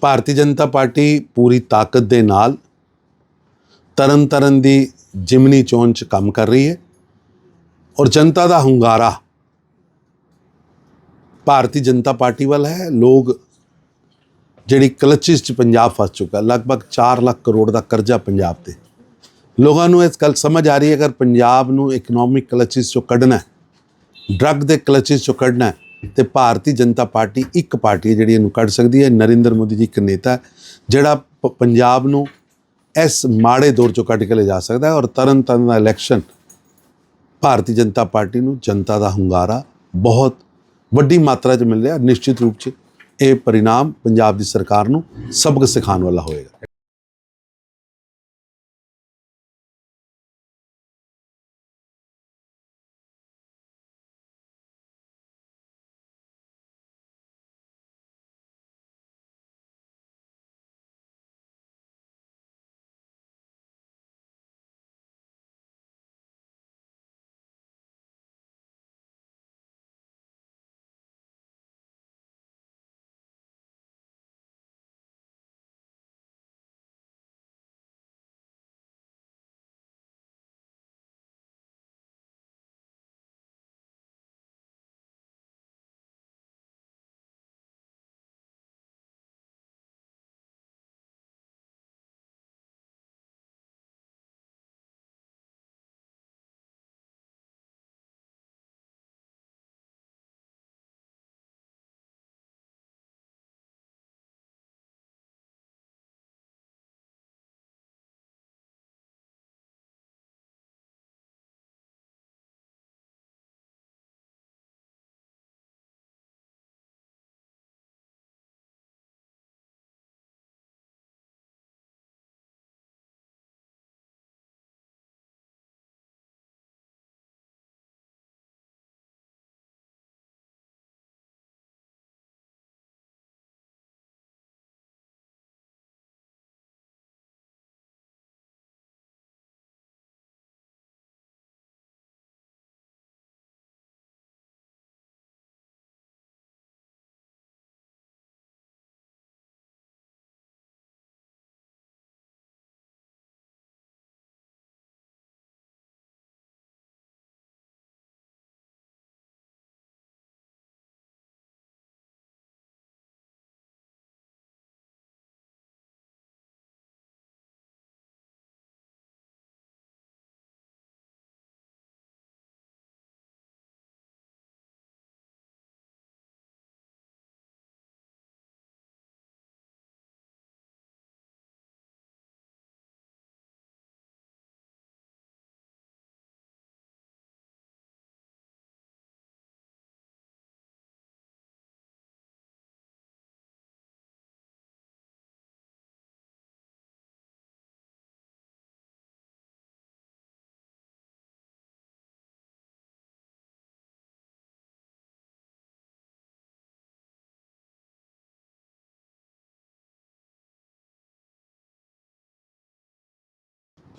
ਭਾਰਤੀ Janata party ਪੂਰੀ ਤਾਕਤ ਦੇ ਨਾਲ ਤਰਨ ਤਰਨ ਦੀ ਜਿਮਨੀ ਚੋਣ ਚ ਕੰਮ ਕਰ ਰਹੀ ਹੈ ਔਰ ਜਨਤਾ ਦਾ ਹੁੰਗਾਰਾ ਭਾਰਤੀ ਜਨਤਾ ਪਾਰਟੀ ਵੱਲ ਹੈ। ਲੋਕ ਜਿਹੜੀ ਕਲਚਿਸ ਚ ਪੰਜਾਬ ਫਸ ਚੁੱਕਾ ਲਗਭਗ 4 ਲੱਖ ਕਰੋੜ ਦਾ ਕਰਜ਼ਾ ਪੰਜਾਬ ਤੇ। ਲੋਕਾਂ ਨੂੰ ਇਸ ਗੱਲ ਸਮਝ ਆ ਰਹੀ ਹੈ ਅਗਰ ਪੰਜਾਬ ਨੂੰ ਇਕਨੋਮਿਕ ਕਲਚਿਸ ਚੋਂ ਕੱਢਣਾ ਹੈ ਡਰੱਗ ਦੇ ਕਲਚਿਸ ਚੋਂ ਕੱਢਣਾ ਹੈ ਤੇ ਭਾਰਤੀ ਜਨਤਾ ਪਾਰਟੀ ਇੱਕ ਪਾਰਟੀ ਹੈ ਜਿਹੜੀ ਇਹਨੂੰ ਕੱਢ ਸਕਦੀ ਹੈ। ਨਰਿੰਦਰ ਮੋਦੀ ਜੀ ਇੱਕ ਨੇਤਾ ਜਿਹੜਾ ਪ- ਪੰਜਾਬ ਨੂੰ ਇਸ ਮਾੜੇ ਦੌਰ ਚੋਂ ਕੱਢ ਕੇ ਲੈ ਜਾ ਸਕਦਾ ਹੈ ਔਰ ਤਰਨ ਤਾਰਨ ਦਾ ਇਲੈਕਸ਼ਨ ਭਾਰਤੀ ਜਨਤਾ ਪਾਰਟੀ ਨੂੰ ਜਨਤਾ ਦਾ ਹੁੰਗਾਰਾ ਬਹੁਤ ਵੱਡੀ ਮਾਤਰਾ 'ਚ ਮਿਲ ਰਿਹਾ। ਨਿਸ਼ਚਿਤ ਰੂਪ 'ਚ ਇਹ ਪਰਿਣਾਮ ਪੰਜਾਬ ਦੀ ਸਰਕਾਰ ਨੂੰ ਸਬਕ ਸਿਖਾਉਣ ਵਾਲਾ ਹੋਏਗਾ।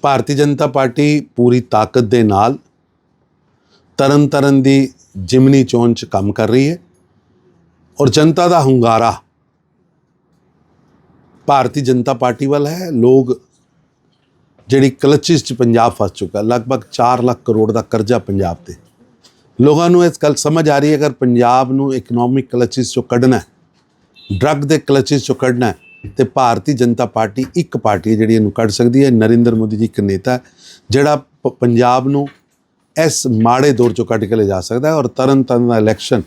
ਭਾਰਤੀ ਜਨਤਾ ਪਾਰਟੀ ਪੂਰੀ ਤਾਕਤ ਦੇ ਨਾਲ ਤਰਨ ਤਰਨ ਦੀ ਜਿਮਨੀ ਚੋਣ ਚ ਕੰਮ ਕਰ ਰਹੀ ਹੈ ਔਰ ਜਨਤਾ ਦਾ ਹੁੰਗਾਰਾ ਭਾਰਤੀ ਜਨਤਾ ਪਾਰਟੀ ਵੱਲ ਹੈ। ਲੋਕ ਜਿਹੜੀ ਕਲਚਿਸ ਚ ਪੰਜਾਬ ਫਸ ਚੁੱਕਾ ਲਗਭਗ 4 ਲੱਖ ਕਰੋੜ ਦਾ ਕਰਜ਼ਾ ਪੰਜਾਬ ਤੇ। ਲੋਕਾਂ ਨੂੰ ਇਸ ਗੱਲ ਸਮਝ ਆ ਰਹੀ ਹੈ ਅਗਰ ਪੰਜਾਬ ਨੂੰ ਇਕਨੋਮਿਕ ਕਲਚਿਸ ਚੋਂ ਕੱਢਣਾ ਹੈ ਡਰੱਗ ਦੇ ਕਲਚਿਸ ਚੋਂ ਕੱਢਣਾ ਹੈ ਤੇ ਭਾਰਤੀ ਜਨਤਾ ਪਾਰਟੀ ਇੱਕ ਪਾਰਟੀ ਹੈ ਜਿਹੜੀ ਇਹਨੂੰ ਕੱਢ ਸਕਦੀ ਹੈ। ਨਰਿੰਦਰ ਮੋਦੀ ਜੀ ਇੱਕ ਨੇਤਾ ਜਿਹੜਾ ਪ- ਪੰਜਾਬ ਨੂੰ ਇਸ ਮਾੜੇ ਦੌਰ ਚੋਂ ਕੱਢ ਕੇ ਲੈ ਜਾ ਸਕਦਾ ਹੈ ਔਰ ਤਰਨ ਤਾਰਨ ਦਾ ਇਲੈਕਸ਼ਨ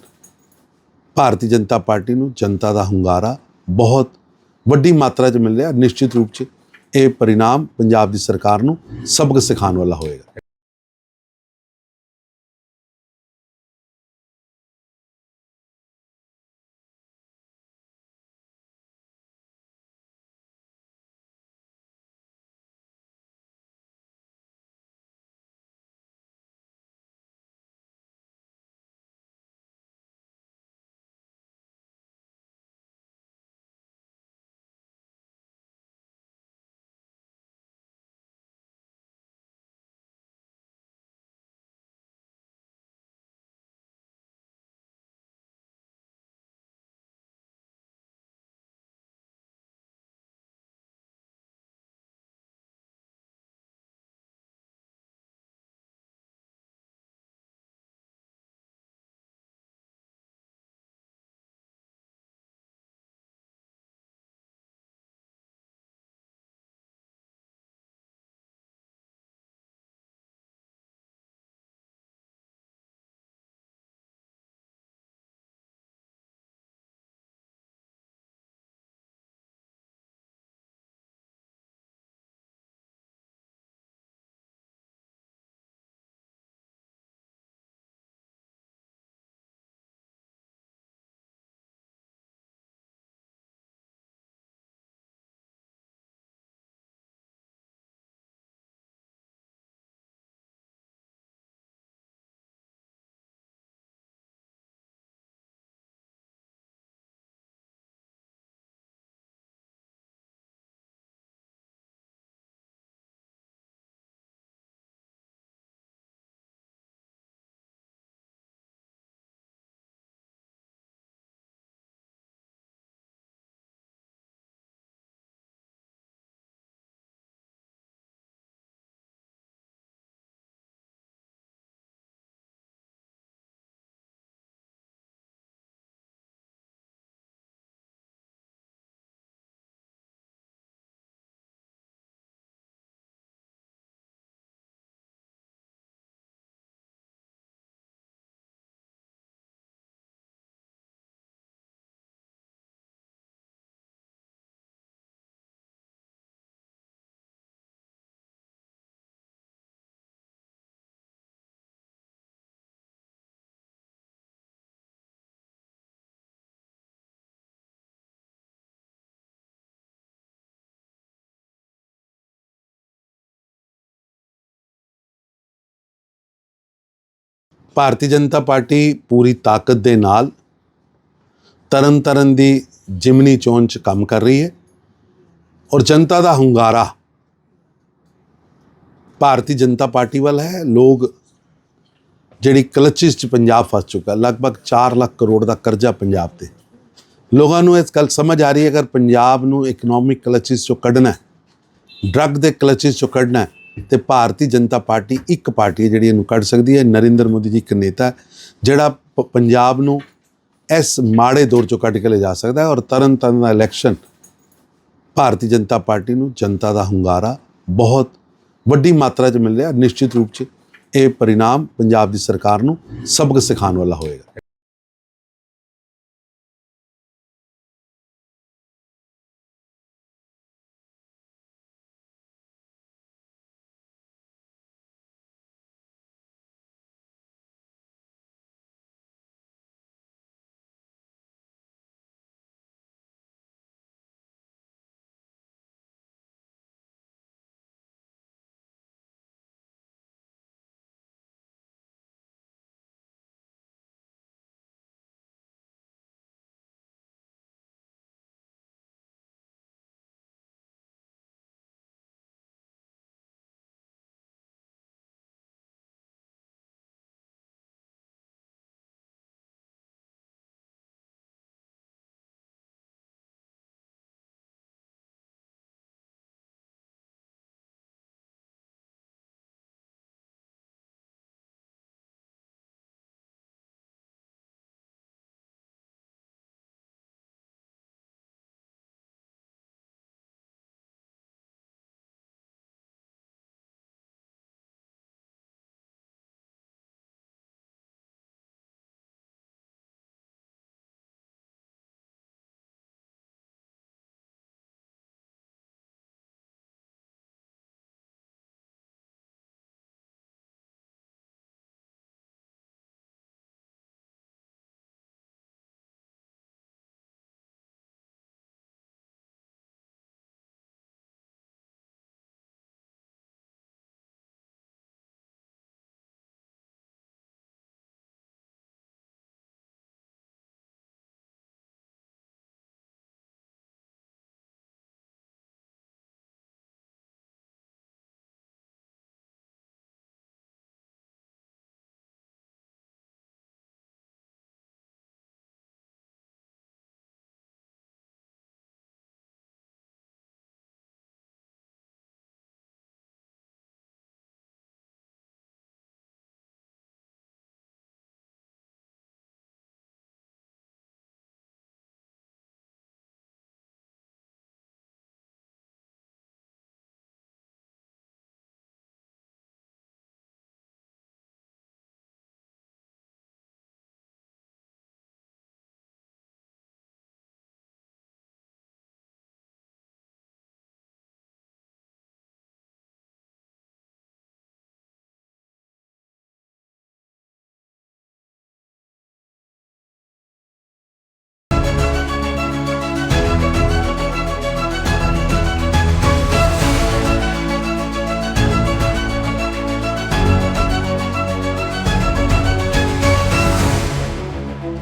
ਭਾਰਤੀ ਜਨਤਾ ਪਾਰਟੀ ਨੂੰ ਜਨਤਾ ਦਾ ਹੁੰਗਾਰਾ ਬਹੁਤ ਵੱਡੀ ਮਾਤਰਾ 'ਚ ਮਿਲ ਰਿਹਾ। ਨਿਸ਼ਚਿਤ ਰੂਪ 'ਚ ਇਹ ਪਰਿਣਾਮ ਪੰਜਾਬ ਦੀ ਸਰਕਾਰ ਨੂੰ ਸਬਕ ਸਿਖਾਉਣ ਵਾਲਾ ਹੋਏਗਾ। ਭਾਰਤੀ ਜਨਤਾ ਪਾਰਟੀ ਪੂਰੀ ਤਾਕਤ ਦੇ ਨਾਲ ਤਰਨ ਤਰਨ ਦੀ ਜਿਮਨੀ ਚੋਣ ਚ ਕੰਮ ਕਰ ਰਹੀ ਹੈ ਔਰ ਜਨਤਾ ਦਾ ਹੁੰਗਾਰਾ ਭਾਰਤੀ ਜਨਤਾ ਪਾਰਟੀ ਵੱਲ ਹੈ। ਲੋਕ ਜਿਹੜੀ ਕਲਚਿਸ ਚ ਪੰਜਾਬ ਫਸ ਚੁੱਕਾ ਲਗਭਗ 4 ਲੱਖ ਕਰੋੜ ਦਾ ਕਰਜ਼ਾ ਪੰਜਾਬ ਤੇ। ਲੋਕਾਂ ਨੂੰ ਇਸ ਗੱਲ ਸਮਝ ਆ ਰਹੀ ਹੈ ਅਗਰ ਪੰਜਾਬ ਨੂੰ ਇਕਨੋਮਿਕ ਕਲਚਿਸ ਚੋਂ ਕੱਢਣਾ ਹੈ ਡਰੱਗ ਦੇ ਕਲਚਿਸ ਚੋਂ ਕੱਢਣਾ ਹੈ ਤੇ ਭਾਰਤੀ ਜਨਤਾ ਪਾਰਟੀ ਇੱਕ ਪਾਰਟੀ ਹੈ ਜਿਹੜੀ ਇਹਨੂੰ ਕੱਢ ਸਕਦੀ ਹੈ। ਨਰਿੰਦਰ ਮੋਦੀ ਜੀ ਇੱਕ ਨੇਤਾ ਜਿਹੜਾ ਪ- ਪੰਜਾਬ ਨੂੰ ਇਸ ਮਾੜੇ ਦੌਰ ਚੋਂ ਕੱਢ ਕੇ ਲੈ ਜਾ ਸਕਦਾ ਹੈ ਔਰ ਤਰਨ ਤਾਰਨ ਦਾ ਇਲੈਕਸ਼ਨ ਭਾਰਤੀ ਜਨਤਾ ਪਾਰਟੀ ਨੂੰ ਜਨਤਾ ਦਾ ਹੁੰਗਾਰਾ ਬਹੁਤ ਵੱਡੀ ਮਾਤਰਾ 'ਚ ਮਿਲ ਰਿਹਾ। ਨਿਸ਼ਚਿਤ ਰੂਪ 'ਚ ਇਹ ਪਰਿਣਾਮ ਪੰਜਾਬ ਦੀ ਸਰਕਾਰ ਨੂੰ ਸਬਕ ਸਿਖਾਉਣ ਵਾਲਾ ਹੋਏਗਾ।